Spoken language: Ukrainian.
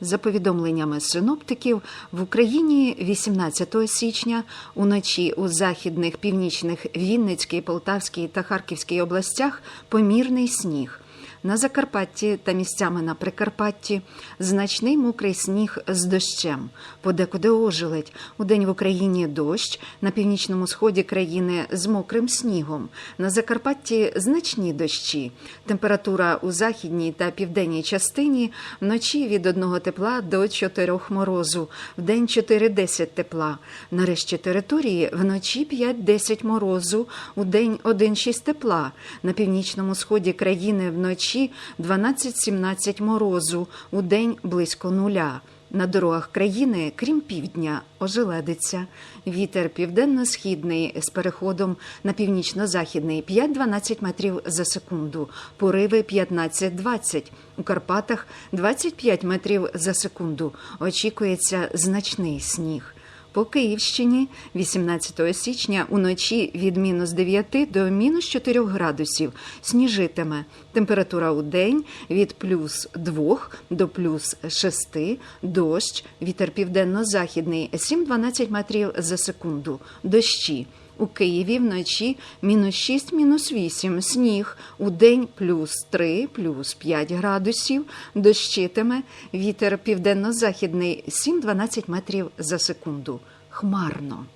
За повідомленнями синоптиків, в Україні 18 січня уночі у західних, північних Вінницькій, Полтавській та Харківській областях помірний сніг. На Закарпатті та місцями на Прикарпатті значний мокрий сніг з дощем. Подекуди ожеледь. Удень в Україні дощ, на північному сході країни з мокрим снігом. На Закарпатті значні дощі. Температура у західній та південній частині вночі від 1 тепла до 4 морозу, вдень 4-10 тепла. На решті території вночі 5-10 морозу, удень 1-6 тепла. На північному сході країни вночі 12-17 морозу, удень близько нуля. На дорогах країни, крім півдня, ожеледиться. Вітер південно-східний з переходом на північно-західний 5-12 метрів за секунду, пориви 15-20. У Карпатах 25 метрів за секунду. Очікується значний сніг. По Київщині. 18 січня уночі від мінус 9 до мінус 4 градусів. Сніжитиме. Температура у день від плюс 2 до плюс 6, дощ, вітер південно-західний. 7-12 метрів за секунду, дощі. У Києві вночі мінус 6, мінус 8, сніг, у день плюс 3, плюс 5 градусів, дощитиме, вітер південно-західний 7-12 метрів за секунду. Хмарно.